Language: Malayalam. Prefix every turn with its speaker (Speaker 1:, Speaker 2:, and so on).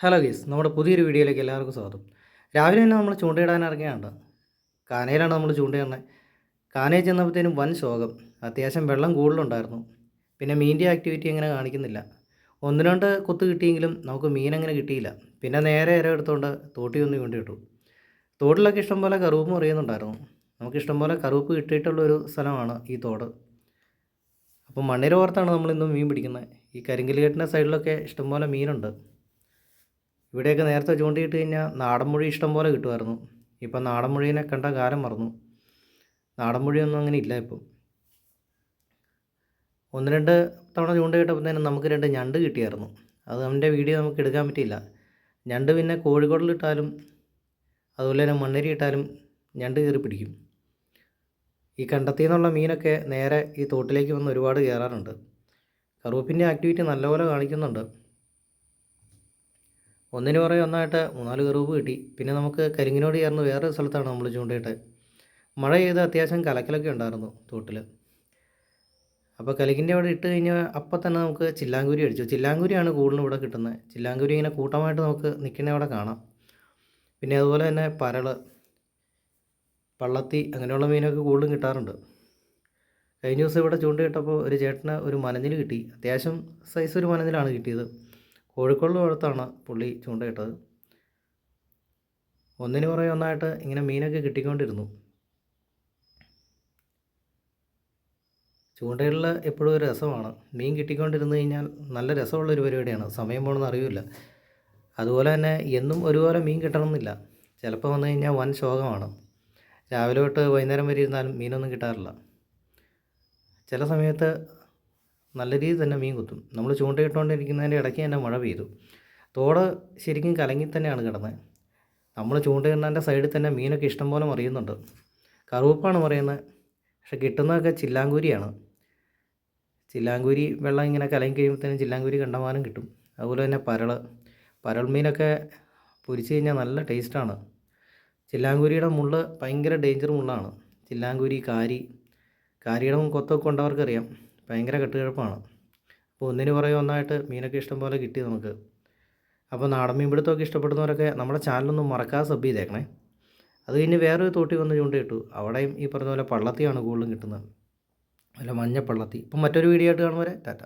Speaker 1: ഹലോ ഗീസ് നമ്മുടെ പുതിയൊരു വീഡിയോയിലേക്ക് എല്ലാവർക്കും സ്വാഗതം. രാവിലെ തന്നെ നമ്മൾ ചൂണ്ടയിടാൻ ഇറങ്ങിയാണ് കാനയിലാണ് നമ്മൾ ചൂണ്ടയിടുന്നത്. കാനയിൽ ചെന്നപ്പോഴത്തേനും വൻ ശോകം. അത്യാവശ്യം വെള്ളം കൂടുതലുണ്ടായിരുന്നു. പിന്നെ മീന്റെ ആക്ടിവിറ്റി അങ്ങനെ കാണിക്കുന്നില്ല. ഒന്ന് രണ്ട് കൊത്ത് കിട്ടിയെങ്കിലും നമുക്ക് മീൻ അങ്ങനെ കിട്ടിയില്ല. പിന്നെ നേരെ ഇര എടുത്തുകൊണ്ട് തോട്ടി ഒന്ന് വേണ്ടി ഇട്ടു. തോട്ടിലൊക്കെ ഇഷ്ടംപോലെ കറുവും അറിയുന്നുണ്ടായിരുന്നു നമുക്ക് ഇഷ്ടംപോലെ കറുപ്പ് കിട്ടിയിട്ടുള്ളൊരു സ്ഥലമാണ് ഈ തോട്. അപ്പോൾ മണ്ണിര ഓർത്താണ് നമ്മളിന്നും മീൻ പിടിക്കുന്നത്. ഈ കരിങ്കിലേട്ടിന്റെ സൈഡിലൊക്കെ ഇഷ്ടംപോലെ മീനുണ്ട്. ഇവിടെയൊക്കെ നേരത്തെ ചൂണ്ടിയിട്ട് കഴിഞ്ഞാൽ നാടൻ മുഴി ഇഷ്ടം പോലെ കിട്ടുമായിരുന്നു. ഇപ്പം നാടൻ മൊഴീനെ കണ്ട കാലം മറന്നു. നാടൻ മുഴിയൊന്നും അങ്ങനെ ഇല്ല ഇപ്പം. ഒന്ന് രണ്ട് തവണ ചൂണ്ടയിട്ടപ്പോഴത്തേനും നമുക്ക് രണ്ട് ഞണ്ട് കിട്ടിയായിരുന്നു. അത് അവന്റെ വീഡിയോ നമുക്ക് എടുക്കാൻ പറ്റിയില്ല. ഞണ്ട് പിന്നെ കോഴിക്കോടിലിട്ടാലും അതുപോലെ തന്നെ മണ്ണരി ഇട്ടാലും ഞണ്ട് കയറി പിടിക്കും. ഈ കണ്ടത്തിൽ നിന്നുള്ള മീനൊക്കെ നേരെ ഈ തോട്ടിലേക്ക് വന്ന് ഒരുപാട് കയറാറുണ്ട്. കറുവപ്പിന്റെ ആക്ടിവിറ്റി നല്ലപോലെ കാണിക്കുന്നുണ്ട്. ഒന്നിന് പുറകെ ഒന്നായിട്ട് മൂന്നാൽ കറുവ് കിട്ടി. പിന്നെ നമുക്ക് കരിങ്ങിനോട് ചേർന്ന് വേറൊരു സ്ഥലത്താണ് നമ്മൾ ചൂണ്ടയിട്ട്. മഴ ചെയ്ത് അത്യാവശ്യം കലക്കലൊക്കെ ഉണ്ടായിരുന്നു തോട്ടിൽ അപ്പോൾ കലക്കിന്റെ അവിടെ ഇട്ട് കഴിഞ്ഞാൽ അപ്പം തന്നെ നമുക്ക് ചില്ലാങ്കുരി അടിച്ചു. ചില്ലാങ്കുരിയാണ് കൂടുതലും ഇവിടെ കിട്ടുന്നത്. ചില്ലാങ്കുരി ഇങ്ങനെ കൂട്ടമായിട്ട് നമുക്ക് നിൽക്കുന്ന അവിടെ കാണാം. പിന്നെ അതുപോലെ തന്നെ പരൾ പള്ളത്തി അങ്ങനെയുള്ള മീനൊക്കെ കൂടുതലും കിട്ടാറുണ്ട്. കഴിഞ്ഞ ദിവസം ഇവിടെ ചൂണ്ടയിട്ടപ്പോൾ ഒരു ചേട്ടന് ഒരു മനഞ്ഞിൽ കിട്ടി. അത്യാവശ്യം സൈസ് ഒരു മനഞ്ഞിലാണ് കിട്ടിയത്. കോഴിക്കോട് അടുത്താണ് പുള്ളി ചൂണ്ടയിട്ടത്. ഒന്നിന് പുറകെ ഒന്നായിട്ട് ഇങ്ങനെ മീനൊക്കെ കിട്ടിക്കൊണ്ടിരുന്നു. ചൂണ്ടയിടൽ എപ്പോഴും ഒരു രസമാണ്. മീൻ കിട്ടിക്കൊണ്ടിരുന്നു കഴിഞ്ഞാൽ നല്ല രസമുള്ളൊരു പരിപാടിയാണ്. സമയം പോകണമെന്ന് അറിയില്ല. അതുപോലെ തന്നെ എന്നും ഒരുപോലെ മീൻ കിട്ടണമെന്നില്ല. ചിലപ്പോൾ വന്നു കഴിഞ്ഞാൽ വൻ ശോകമാണ്. രാവിലെ തൊട്ട് വൈകുന്നേരം വരെ ഇരുന്നാലും മീനൊന്നും കിട്ടാറില്ല. ചില സമയത്ത് നല്ല രീതിയിൽ തന്നെ മീൻ കുത്തും. നമ്മൾ ചൂണ്ടയിട്ടുകൊണ്ടിരിക്കുന്നതിന്റെ ഇടയ്ക്ക് തന്നെ മഴ പെയ്തു. തോട് ശരിക്കും കലങ്ങി തന്നെയാണ് കിടന്നത്. നമ്മൾ ചൂണ്ടയിടുന്നതിന്റെ സൈഡിൽ തന്നെ മീനൊക്കെ ഇഷ്ടംപോലെ മറിയുന്നുണ്ട്. കറുവപ്പാണ് മറിയുന്നത്. പക്ഷെ കിട്ടുന്നതൊക്കെ ചില്ലാങ്കൂരിയാണ്. ചില്ലാങ്കൂരി വെള്ളം ഇങ്ങനെ കലങ്ങി കഴിയുമ്പോഴത്തേനും ചില്ലാങ്കൂരി കണ്ടമാനം കിട്ടും. അതുപോലെ തന്നെ പരൾ പരൾ മീനൊക്കെ പൊരിച്ച് കഴിഞ്ഞാൽ നല്ല ടേസ്റ്റാണ് ചില്ലാങ്കൂരിയുടെ മുള്ള് ഭയങ്കര ഡേഞ്ചർ മുള്ളാണ്. ചില്ലാങ്കൂരി കാരി. കാരിയുടെ കൊത്തൊക്കെ കൊണ്ടവർക്കറിയാം. ഭയങ്കര കെട്ടുകിഴപ്പാണ് അപ്പോൾ ഒന്നിന് പുറകെ ഒന്നായിട്ട് മീനൊക്കെ ഇഷ്ടം പോലെ കിട്ടി നമുക്ക്. അപ്പോൾ നാടൻ മീൻപിടുത്തമൊക്കെ ഇഷ്ടപ്പെടുന്നവരൊക്കെ നമ്മുടെ ചാനലൊന്നും മറക്കാതെ സബ് ചെയ്തേക്കണേ. അത് കഴിഞ്ഞ് വേറൊരു തോട്ടി വന്ന് ചൂണ്ടയിട്ടു. അവിടെയും ഈ പറഞ്ഞ പോലെ പള്ളത്തിയാണ് കൂടുതലും കിട്ടുന്നത്. അല്ല മഞ്ഞ പള്ളത്തി. ഇപ്പം മറ്റൊരു വീഡിയോ ആയിട്ട് കാണുമ്പോൾ ടാറ്റ.